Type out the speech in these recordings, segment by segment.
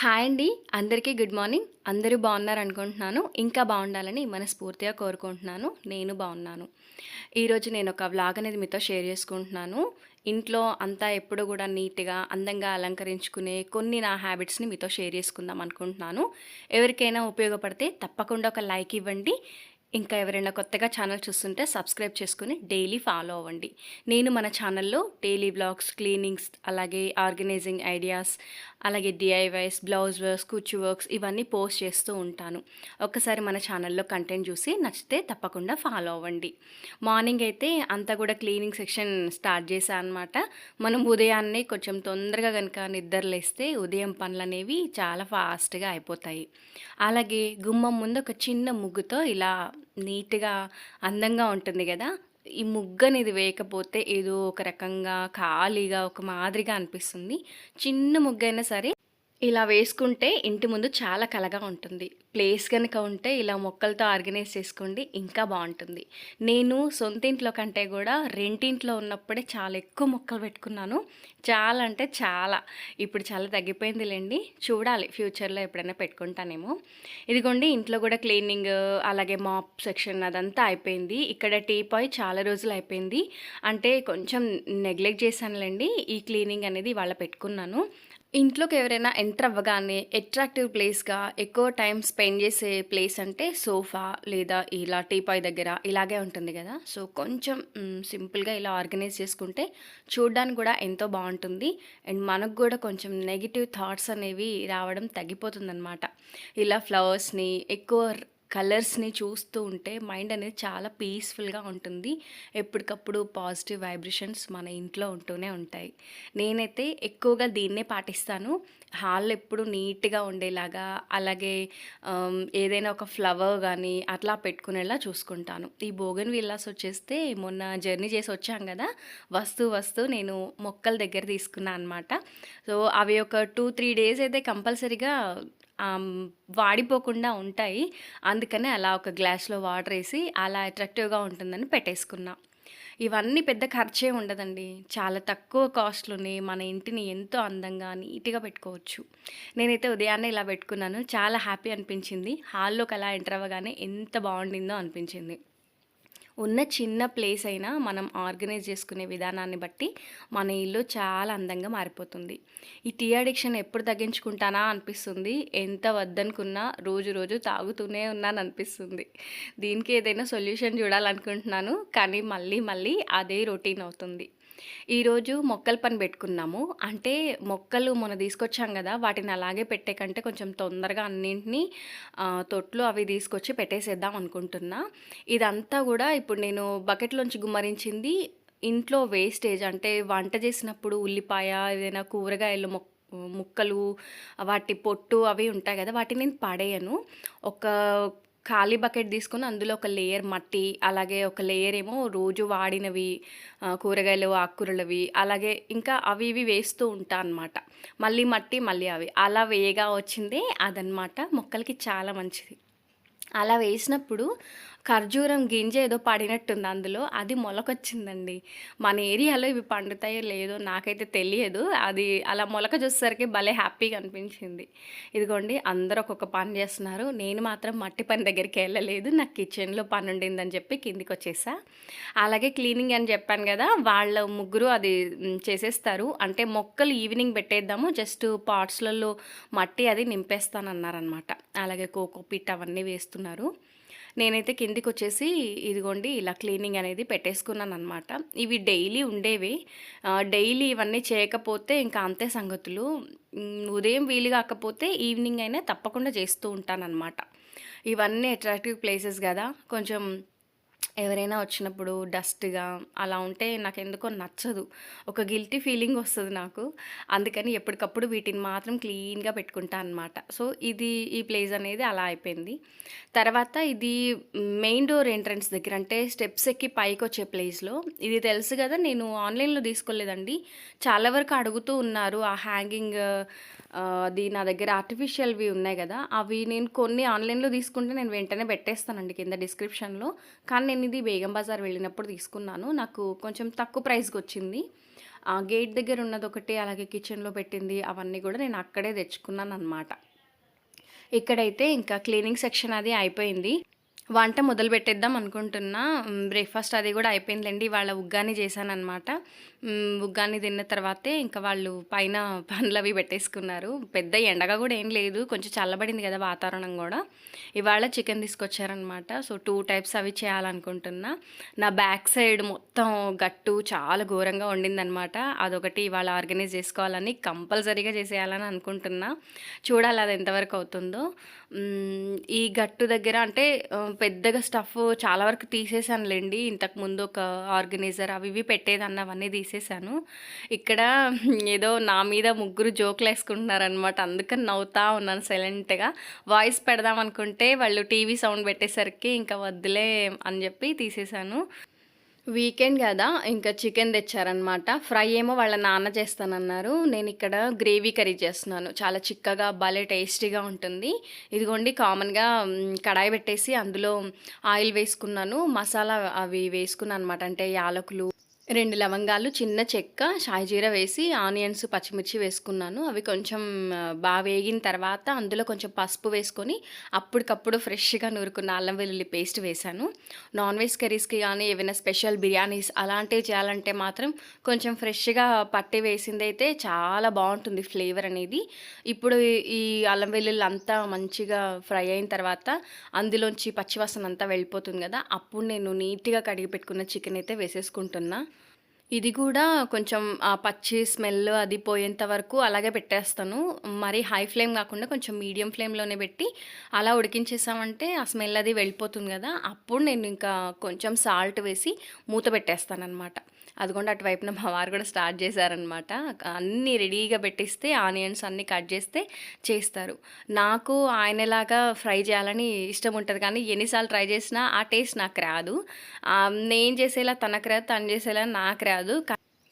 Hi అండి. అందరికీ good morning. అందరూ బాగున్నారు అనుకుంటున్నాను. ఇంకా బాగుండాలని మనస్ఫూర్తిగా కోరుకుంటున్నాను. నేను బాగున్నాను. ఈరోజు నేను ఒక వ్లాగ్ అనేది మీతో షేర్ చేసుకుంటున్నాను. ఇంట్లో అంతా ఎప్పుడు కూడా నీట్గా అందంగా అలంకరించుకునే కొన్ని నా హ్యాబిట్స్ని మీతో షేర్ చేసుకుందాం అనుకుంటున్నాను. ఎవరికైనా ఉపయోగపడితే తప్పకుండా ఒక లైక్ ఇవ్వండి. ఇంకా ఎవరైనా కొత్తగా ఛానల్ చూస్తుంటే సబ్స్క్రైబ్ చేసుకుని డైలీ ఫాలో అవ్వండి. నేను మన ఛానల్లో డైలీ బ్లాగ్స్ క్లీనింగ్స్ అలాగే ఆర్గనైజింగ్ ఐడియాస్ అలాగే డిఐవైస్ బ్లౌజ్ వర్క్స్ కుచ్చు వర్క్స్ ఇవన్నీ పోస్ట్ చేస్తూ ఉంటాను. ఒక్కసారి మన ఛానల్లో కంటెంట్ చూసి నచ్చితే తప్పకుండా ఫాలో అవ్వండి. మార్నింగ్ అయితే అంతా కూడా క్లీనింగ్ సెక్షన్ స్టార్ట్ చేశాను అనమాట మనం ఉదయాన్నే కొంచెం తొందరగా కనుక నిద్రలేస్తే ఉదయం పనులు అనేవి చాలా ఫాస్ట్గా అయిపోతాయి. అలాగే గుమ్మం ముందు ఒక చిన్న ముగ్గుతో ఇలా నీట్గా అందంగా ఉంటుంది కదా ఈ ముగ్గు అనేది వేయకపోతే ఏదో ఒక రకంగా ఖాళీగా ఒక మాదిరిగా అనిపిస్తుంది. చిన్న ముగ్గు అయినా సరే ఇలా వేసుకుంటే ఇంటి ముందు చాలా కలగా ఉంటుంది. ప్లేస్ కనుక ఉంటే ఇలా మొక్కలతో ఆర్గనైజ్ చేసుకోండి ఇంకా బాగుంటుంది. నేను సొంత ఇంట్లో కంటే కూడా రెంటింట్లో ఉన్నప్పుడే చాలా ఎక్కువ మొక్కలు పెట్టుకున్నాను. చాలా అంటే చాలా. ఇప్పుడు చాలా తగ్గిపోయిందిలేండి. చూడాలి ఫ్యూచర్లో ఎప్పుడైనా పెట్టుకుంటానేమో. ఇదిగోండి ఇంట్లో కూడా క్లీనింగ్ అలాగే మాప్ సెక్షన్ అదంతా అయిపోయింది. ఇక్కడ టీ పాయ్ చాలా రోజులు అయిపోయింది. అంటే కొంచెం నెగ్లెక్ట్ చేశానులేండి. ఈ క్లీనింగ్ అనేది వాళ్ళ పెట్టుకున్నాను. ఇంట్లోకి ఎవరైనా ఎంటర్ అవ్వగానే అట్రాక్టివ్ ప్లేస్గా ఎక్కువ టైం స్పెండ్ చేసే ప్లేస్ అంటే సోఫా లేదా ఇలా టీపాయ్ దగ్గర ఇలాగే ఉంటుంది కదా. సో కొంచెం సింపుల్గా ఇలా ఆర్గనైజ్ చేసుకుంటే చూడడానికి కూడా ఎంతో బాగుంటుంది. అండ్ మనకు కూడా కొంచెం నెగిటివ్ థాట్స్ అనేవి రావడం తగ్గిపోతుందన్నమాట. ఇలా ఫ్లవర్స్ని ఎక్కువ కలర్స్ని చూస్తూ ఉంటే మైండ్ అనేది చాలా పీస్ఫుల్గా ఉంటుంది. ఎప్పటికప్పుడు పాజిటివ్ వైబ్రేషన్స్ మన ఇంట్లో ఉంటూనే ఉంటాయి. నేనైతే ఎక్కువగా దీన్నే పాటిస్తాను. హాల్ ఎప్పుడు నీట్గా ఉండేలాగా అలాగే ఏదైనా ఒక ఫ్లవర్ కానీ అట్లా పెట్టుకునేలా చూసుకుంటాను. ఈ బోగన్ విల్లాస్ వచ్చేస్తే మొన్న జర్నీ చేసి వచ్చాం కదా వస్తూ వస్తూ నేను మొక్కల దగ్గర తీసుకున్నాను అనమాట సో అవి ఒక టూ త్రీ డేస్ అయితే కంపల్సరీగా వాడిపోకుండా ఉంటాయి. అందుకనే అలా ఒక గ్లాస్లో వాటర్ వేసి అలా అట్రాక్టివ్గా ఉంటుందని పెట్టేసుకున్నా. ఇవన్నీ పెద్ద ఖర్చే ఉండదండి. చాలా తక్కువ కాస్ట్లోనే మన ఇంటిని ఎంతో అందంగా నీట్గా పెట్టుకోవచ్చు. నేనైతే ఉదయాన్నే ఇలా పెట్టుకున్నాను. చాలా హ్యాపీ అనిపించింది. హాల్లోకి అలా ఎంటర్ అవ్వగానే ఎంత బాగుండిందో అనిపించింది. ఉన్న చిన్న ప్లేస్ అయినా మనం ఆర్గనైజ్ చేసుకునే విధానాన్ని బట్టి మన ఇల్లు చాలా అందంగా మారిపోతుంది. ఈ టీ అడిక్షన్ ఎప్పుడు తగ్గించుకుంటానా అనిపిస్తుంది. ఎంత వద్దనుకున్నా రోజు రోజు తాగుతూనే ఉన్నాను అనిపిస్తుంది. దీనికి ఏదైనా సొల్యూషన్ చూడాలనుకుంటున్నాను కానీ మళ్ళీ మళ్ళీ అదే రొటీన్ అవుతుంది. ఈరోజు మొక్కల పని పెట్టుకున్నాము. అంటే మొక్కలు మొన్న తీసుకొచ్చాం కదా వాటిని అలాగే పెట్టే కంటే కొంచెం తొందరగా అన్నింటినీ తొట్లు అవి తీసుకొచ్చి పెట్టేసేద్దాం అనుకుంటున్నా. ఇదంతా కూడా ఇప్పుడు నేను బకెట్లోంచి గుమ్మరించింది ఇంట్లో వేస్టేజ్. అంటే వంట చేసినప్పుడు ఉల్లిపాయ ఏదైనా కూరగాయలు మొక్క ముక్కలు వాటి పొట్టు అవి ఉంటాయి కదా వాటిని నేను పడేయను. ఒక ఖాళీ బకెట్ తీసుకొని అందులో ఒక లేయర్ మట్టి అలాగే ఒక లేయర్ ఏమో రోజు వాడినవి కూరగాయలు ఆకుకూరలవి అలాగే ఇంకా అవి ఇవి వేస్తూ ఉంటా అనమాట మళ్ళీ మట్టి మళ్ళీ అవి. అలా వేయగా వచ్చిందే అదనమాట మొక్కలకి చాలా మంచిది. అలా వేసినప్పుడు ఖర్జూరం గింజ ఏదో పడినట్టుంది అందులో అది మొలకొచ్చిందండి. మన ఏరియాలో ఇవి పండుతాయో లేదో నాకైతే తెలియదు. అది అలా మొలక చూసేసరికి భలే హ్యాపీగా అనిపించింది. ఇదిగోండి అందరూ ఒక్కొక్క పని చేస్తున్నారు. నేను మాత్రం మట్టి పని దగ్గరికి వెళ్ళలేదు. నాకు కిచెన్లో పని ఉండిందని చెప్పి కిందికి వచ్చేసా. అలాగే క్లీనింగ్ అని చెప్పాను కదా వాళ్ళ ముగ్గురు అది చేసేస్తారు. అంటే మొక్కలు ఈవినింగ్ పెట్టేద్దాము. జస్ట్ పాట్స్లలో మట్టి అది నింపేస్తానన్నారనమాట అలాగే కోకో పిట్ అవన్నీ వేస్తున్నారు. నేనైతే కిందికి వచ్చేసి ఇదిగోండి ఇలా క్లీనింగ్ అనేది పెట్టేసుకున్నాను అనమాట ఇవి డైలీ ఉండేవి. డైలీ ఇవన్నీ చేయకపోతే ఇంకా అంతే సంగతులు. ఉదయం వీలు కాకపోతే ఈవినింగ్ అయినా తప్పకుండా చేస్తూ ఉంటానన్నమాట. ఇవన్నీ అట్రాక్టివ్ ప్లేసెస్ కదా. కొంచెం ఎవరైనా వచ్చినప్పుడు డస్ట్గా అలా ఉంటే నాకు ఎందుకో నచ్చదు. ఒక గిల్టీ ఫీలింగ్ వస్తుంది నాకు. అందుకని ఎప్పటికప్పుడు వీటిని మాత్రం క్లీన్గా పెట్టుకుంటా అనమాట సో ఇది ఈ ప్లేస్ అనేది అలా అయిపోయింది. తర్వాత ఇది మెయిన్ డోర్ ఎంట్రన్స్ దగ్గర అంటే స్టెప్స్ ఎక్కి పైకి వచ్చే ప్లేస్లో. ఇది తెలుసు కదా నేను ఆన్లైన్లో తీసుకోలేదండి. చాలా వరకు అడుగుతూ ఉన్నారు ఆ హ్యాంగింగ్ అది నా దగ్గర ఆర్టిఫిషియల్వి ఉన్నాయి కదా అవి నేను కొన్ని ఆన్లైన్లో తీసుకుంటే నేను వెంటనే పెట్టేస్తానండి కింద డిస్క్రిప్షన్లో కానీ నేను ఇది బేగం బజార్ వెళ్ళినప్పుడు తీసుకున్నాను. నాకు కొంచెం తక్కువ ప్రైస్కి వచ్చింది. ఆ గేట్ దగ్గర ఉన్నది ఒకటి అలాగే కిచెన్‌లో పెట్టింది అవన్నీ కూడా నేను అక్కడే తెచ్చుకున్నాను అనమాట ఇక్కడైతే ఇంకా క్లీనింగ్ సెక్షన్ అది అయిపోయింది. వంట మొదలుపెట్టేద్దాం అనుకుంటున్నా. బ్రేక్‌ఫాస్ట్ అది కూడా అయిపోయిందండి ఇవాళ ఉగ్గాని చేశానమాట ఉగ్గాని తిన్న తర్వాతే ఇంకా వాళ్ళు పైన పనులవి పెట్టేసుకున్నారు. పెద్ద ఎండగా కూడా ఏం లేదు. కొంచెం చల్లబడింది కదా వాతావరణం కూడా ఇవాళ చికెన్ తీసుకొచ్చారనమాట. సో, టూ టైప్స్ అవి చేయాలనుకుంటున్నా. నా బ్యాక్ సైడ్ మొత్తం గట్టు చాలా ఘోరంగా వండిందనమాట అదొకటి ఇవాళ ఆర్గనైజ్ చేసుకోవాలని కంపల్సరీగా చేసేయాలని అనుకుంటున్నా. చూడాలి అది ఎంతవరకు అవుతుందో. ఈ గట్టు దగ్గర అంటే పెద్దగా స్టఫ్ చాలా వరకు తీసేసానులేండి ఇంతకుముందు ఒక ఆర్గనైజర్ అవి ఇవి పెట్టేదాన్ని అవన్నీ తీసేసాను. ఇక్కడ ఏదో నా మీద ముగ్గురు జోకులేసుకుంటున్నారనమాట. అందుకని నవ్వుతా ఉన్నాను సైలెంట్‌గా. వాయిస్ పెడదాం అనుకుంటే వాళ్ళు టీవీ సౌండ్ పెట్టేసరికి ఇంకా వద్దులే అని చెప్పి తీసేసాను. వీకెండ్ కదా ఇంకా చికెన్ తెచ్చారనమాట. ఫ్రై ఏమో వాళ్ళ నాన్న చేస్తానన్నారు. నేను ఇక్కడ గ్రేవీ కర్రీ చేస్తున్నాను. చాలా చిక్కగా భలే టేస్టీగా ఉంటుంది. ఇదిగోండి కామన్‌గా కడాయి పెట్టేసి అందులో ఆయిల్ వేసుకున్నాను. మసాలా అవి వేసుకున్నాను అనమాట అంటే యాలకులు, రెండు లవంగాలు, చిన్న చెక్క, షాయిజీర వేసి ఆనియన్స్, పచ్చిమిర్చి వేసుకున్నాను. అవి కొంచెం బాగా వేగిన తర్వాత అందులో కొంచెం పసుపు వేసుకొని అప్పటికప్పుడు ఫ్రెష్‌గా నూరుకున్న అల్లం వెల్లుల్లి పేస్ట్ వేశాను. నాన్ వెజ్ కర్రీస్‌కి కానీ ఏవైనా స్పెషల్ బిర్యానీస్ అలాంటివి చేయాలంటే మాత్రం కొంచెం ఫ్రెష్‌గా పట్టి వేసిందైతే చాలా బాగుంటుంది ఫ్లేవర్ అనేది. ఇప్పుడు ఈ అల్లం వెల్లుల్లి అంతా మంచిగా ఫ్రై అయిన తర్వాత అందులోంచి పచ్చివాసన అంతా వెళ్ళిపోతుంది కదా అప్పుడు నేను నీట్‌గా కడిగి పెట్టుకున్న చికెన్ అయితే వేసేసుకుంటున్నా. ఇది కూడా కొంచెం ఆ పచ్చి స్మెల్ అది పోయేంత వరకు అలాగే పెట్టేస్తాను. మరీ హై ఫ్లేమ్ కాకుండా కొంచెం మీడియం ఫ్లేమ్‌లోనే పెట్టి అలా ఉడికించేసామంటే ఆ స్మెల్ అది వెళ్ళిపోతుంది కదా అప్పుడు నేను ఇంకా కొంచెం సాల్ట్ వేసి మూత పెట్టేస్తాననమాట. అదిగోండి అటువైపున మా వారు కూడా స్టార్ట్ చేశారనమాట. అన్నీ రెడీగా పెట్టిస్తే ఆనియన్స్ అన్నీ కట్ చేస్తే చేస్తారు. నాకు ఆయనలాగా ఫ్రై చేయాలని ఇష్టం ఉంటుంది కానీ ఎన్నిసార్లు ట్రై చేసినా ఆ టేస్ట్ నాకు రాదు. నేను చేసేలా తనకు రాదు. తను చేసేలా నాకు రాదు.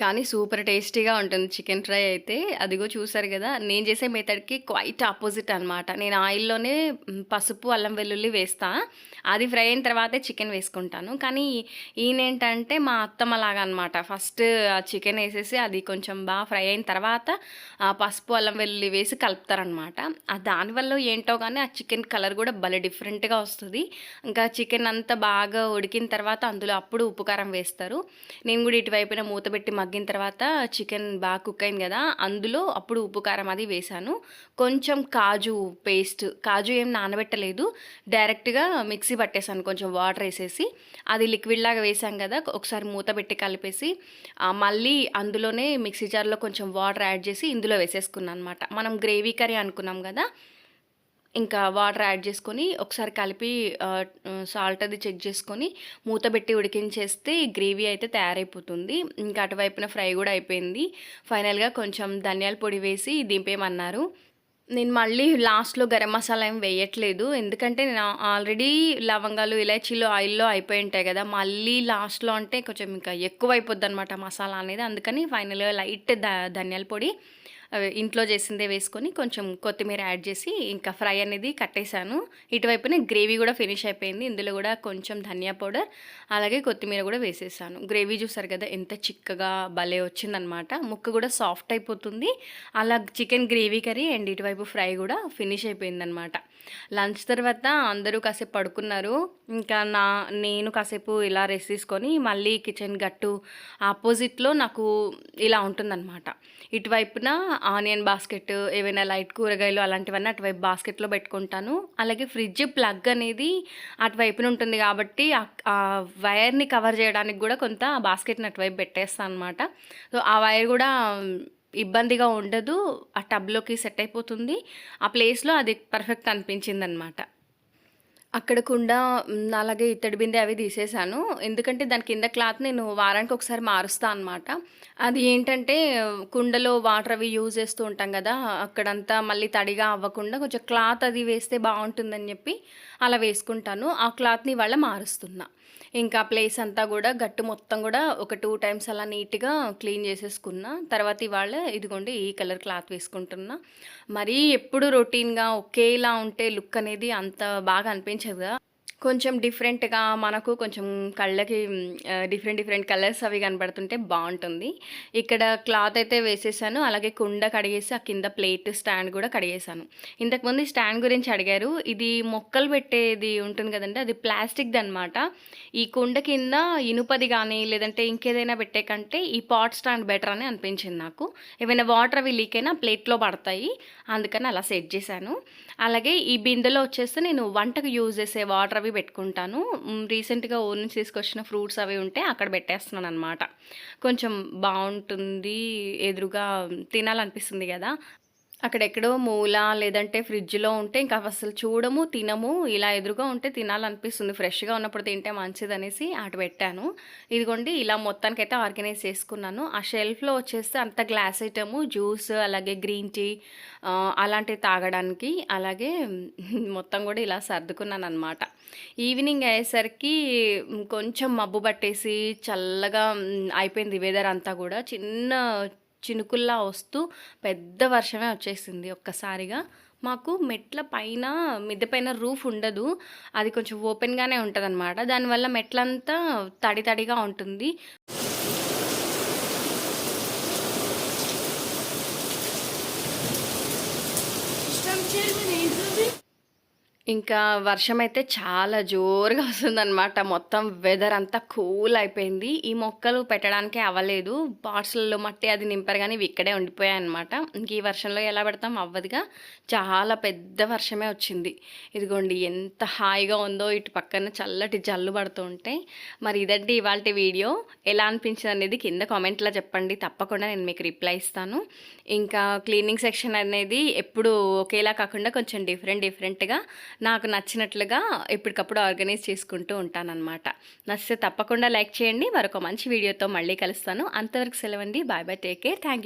కానీ సూపర్ టేస్టీగా ఉంటుంది చికెన్ ఫ్రై అయితే. అదిగో చూసారు కదా నేను చేసే మెథడ్‌కి క్వైట్ ఆపోజిట్ అనమాట. నేను ఆయిల్‌లోనే పసుపు, అల్లం వెల్లుల్లి వేస్తా. అది ఫ్రై అయిన తర్వాతే చికెన్ వేసుకుంటాను. కానీ ఈయనేంటంటే మా అత్తమ్మ లాగా అనమాట. ఫస్ట్ ఆ చికెన్ వేసేసి అది కొంచెం బాగా ఫ్రై అయిన తర్వాత పసుపు, అల్లం వెల్లుల్లి వేసి కలుపుతారనమాట. ఆ దానివల్లో ఏంటో కానీ ఆ చికెన్ కలర్ కూడా భలే డిఫరెంట్‌గా వస్తుంది ఇంకా చికెన్ అంతా బాగా ఉడికిన తర్వాత అందులో అప్పుడు ఉప్పు, కారం వేస్తారు. నేను కూడా ఇటువైపున మూత పెట్టి మగ్గిన తర్వాత చికెన్ బాగా కుక్ అయింది కదా అందులో అప్పుడు ఉప్పు, కారం అది వేశాను. కొంచెం కాజు పేస్ట్ కాజు ఏం నానబెట్టలేదు. డైరెక్ట్‌గా మిక్సీ పట్టేశాను కొంచెం వాటర్ వేసేసి అది లిక్విడ్ లాగా వేసాం కదా ఒకసారి మూత పెట్టి కలిపేసి మళ్ళీ అందులోనే మిక్సీ జార్‌లో కొంచెం వాటర్ యాడ్ చేసి ఇందులో వేసేసుకున్నాను అనమాట. మనం గ్రేవీ కర్రీ అనుకున్నాం కదా ఇంకా వాటర్ యాడ్ చేసుకొని ఒకసారి కలిపి సాల్ట్ అది చెక్ చేసుకొని మూత పెట్టి ఉడికించేస్తే గ్రేవీ అయితే తయారైపోతుంది. ఇంకా అటువైపున ఫ్రై కూడా అయిపోయింది. ఫైనల్‌గా కొంచెం ధనియాల పొడి వేసి దింపేయమన్నారు. నేను మళ్ళీ లాస్ట్‌లో గరం మసాలా ఏం వేయట్లేదు. ఎందుకంటే నేను ఆల్రెడీ లవంగాలు, ఇలాచీలు ఆయిల్‌లో అయిపోయి ఉంటాయి కదా మళ్ళీ లాస్ట్‌లో అంటే కొంచెం ఇంకా ఎక్కువైపోద్దనమాట మసాలా అనేది. అందుకని ఫైనల్‌గా లైట్ ధనియాల పొడి ఇంట్లో చేసిందే వేసుకొని కొంచెం కొత్తిమీర యాడ్ చేసి ఇంకా ఫ్రై అనేది కట్టేసాను. ఇటువైపునే గ్రేవీ కూడా ఫినిష్ అయిపోయింది. ఇందులో కూడా కొంచెం ధనియా పౌడర్ అలాగే కొత్తిమీర కూడా వేసేసాను. గ్రేవీ చూసారు కదా ఎంత చిక్కగా భలే వచ్చిందనమాట. ముక్క కూడా సాఫ్ట్ అయిపోతుంది. అలా చికెన్ గ్రేవీ కర్రీ అండ్ ఇటువైపు ఫ్రై కూడా ఫినిష్ అయిపోయిందనమాట. లంచ్ తర్వాత అందరూ కాసేపు పడుకున్నారు. ఇంకా నా నేను కాసేపు ఇలా రెస్ట్ తీసుకొని మళ్ళీ కిచెన్ గట్టు ఆపోజిట్‌లో నాకు ఇలా ఉంటుందనమాట. ఇటువైపున ఆనియన్ బాస్కెట్ ఏవైనా లైట్ కూరగాయలు అలాంటివన్నీ అటువైపు బాస్కెట్‌లో పెట్టుకుంటాను. అలాగే ఫ్రిడ్జ్ ప్లగ్ అనేది అటువైపున ఉంటుంది కాబట్టి ఆ వైర్‌ని కవర్ చేయడానికి కూడా కొంత బాస్కెట్‌ని అటువైపు పెట్టేస్తాను అనమాట. సో, ఆ వైర్ కూడా ఇబ్బందిగా ఉండదు. ఆ టబ్‌లోకి సెట్ అయిపోతుంది. ఆ ప్లేస్‌లో అది పర్ఫెక్ట్ అనిపించిందనమాట. అక్కడ కుండా అలాగే ఇత్తడి బిందె అవి తీసేసాను. ఎందుకంటే దాని కింద క్లాత్ నేను వారానికి ఒకసారి మారుస్తా అనమాట. అది ఏంటంటే కుండలో వాటర్ అవి యూజ్ చేస్తూ ఉంటాం కదా అక్కడంతా మళ్ళీ తడిగా అవ్వకుండా కొంచెం క్లాత్ అది వేస్తే బాగుంటుందని చెప్పి అలా వేసుకుంటాను. ఆ క్లాత్‌ని వాళ్ళ మారుస్తున్నా. ఇంకా ప్లేస్ అంతా కూడా గట్టు మొత్తం కూడా ఒక టూ టైమ్స్ అలా నీట్‌గా క్లీన్ చేసేసుకున్నా. తర్వాత ఇవాళ ఇదిగోండి ఈ కలర్ క్లాత్ వేసుకుంటున్నా. మరీ ఎప్పుడు రొటీన్‌గా ఒకేలా ఉంటే లుక్ అనేది అంత బాగా అనిపించదు కదా కొంచెం డిఫరెంట్‌గా మనకు కొంచెం కళ్ళకి డిఫరెంట్ డిఫరెంట్ కలర్స్ అవి కనబడుతుంటే బాగుంటుంది ఇక్కడ క్లాత్ అయితే వేసేసాను. అలాగే కుండ కడిగేసి ఆ కింద ప్లేట్, స్టాండ్ కూడా కడిగేసాను. ఇంతకుముందు స్టాండ్ గురించి అడిగారు. ఇది మొక్కలు పెట్టేది ఉంటుంది కదండి అది ప్లాస్టిక్ది అనమాట ఈ కుండ కింద ఇనుపది కానీ లేదంటే ఇంకేదైనా పెట్టే కంటే ఈ పాట్ స్టాండ్ బెటర్ అని అనిపించింది నాకు. ఏమైనా వాటర్ అవి లీక్ అయినా ప్లేట్‌లో పడతాయి. అందుకని అలా సెట్ చేశాను. అలాగే ఈ బిందెలో వచ్చేసి నేను వంటకు యూజ్ చేసే వాటర్ అవి పెట్టుకుంటాను. రీసెంట్‌గా ఊరి నుంచి తీసుకొచ్చిన ఫ్రూట్స్ అవి ఉంటే అక్కడ పెట్టేస్తున్నాను అనమాట కొంచెం బాగుంటుంది ఎదురుగా తినాలనిపిస్తుంది కదా అక్కడెక్కడో మూల లేదంటే ఫ్రిడ్జ్‌లో ఉంటే ఇంకా అసలు చూడము, తినము. ఇలా ఎదురుగా ఉంటే తినాలనిపిస్తుంది. ఫ్రెష్‌గా ఉన్నప్పుడు తింటే మంచిదనేసి అటు పెట్టాను. ఇదిగోండి ఇలా మొత్తానికైతే ఆర్గనైజ్ చేసుకున్నాను. ఆ షెల్ఫ్‌లో వచ్చేస్తే అంత గ్లాస్ ఐటము జ్యూస్ అలాగే గ్రీన్ టీ అలాంటివి తాగడానికి అలాగే మొత్తం కూడా ఇలా సర్దుకున్నాను అనమాట ఈవినింగ్ అయ్యేసరికి కొంచెం మబ్బు పట్టేసి చల్లగా అయిపోయింది వెదర్ అంతా కూడా చిన్న చినుకుల్లా వస్తూ పెద్ద వర్షమే వచ్చేసింది ఒక్కసారిగా. మాకు మెట్ల పైన మిద్దె పైన రూఫ్ ఉండదు. అది కొంచెం ఓపెన్‌గానే ఉంటుంది అనమాట దానివల్ల మెట్లంతా తడి తడిగా ఉంటుంది. ఇంకా వర్షమైతే చాలా జోరుగా వస్తుందన్నమాట మొత్తం వెదర్ అంతా కూల్ అయిపోయింది. ఈ మొక్కలు పెట్టడానికే అవ్వలేదు. పాట్స్‌లలో మట్టి అది నింపారు కానీ ఇవి ఇక్కడే ఉండిపోయాయన్నమాట. ఇంక ఈ వర్షంలో ఎలా పెడతాం అవ్వదుగా. చాలా పెద్ద వర్షమే వచ్చింది. ఇదిగోండి ఎంత హాయిగా ఉందో ఇటు పక్కన చల్లటి జల్లు పడుతూ ఉంటే. మరి ఇదండి ఇవాళ వీడియో. ఎలా అనిపించింది అనేది కింద కామెంట్‌లో చెప్పండి. తప్పకుండా నేను మీకు రిప్లై ఇస్తాను. ఇంకా క్లీనింగ్ సెక్షన్ అనేది ఎప్పుడు ఒకేలా కాకుండా కొంచెం డిఫరెంట్ డిఫరెంట్‌గా నాకు నచ్చినట్లుగా ఎప్పటికప్పుడు ఆర్గనైజ్ చేసుకుంటూ ఉంటానన్నమాట నచ్చితే తప్పకుండా లైక్ చేయండి. మరొక మంచి వీడియోతో మళ్ళీ కలుస్తాను. అంతవరకు సెలవండి. Bye bye. Take care. Thank you.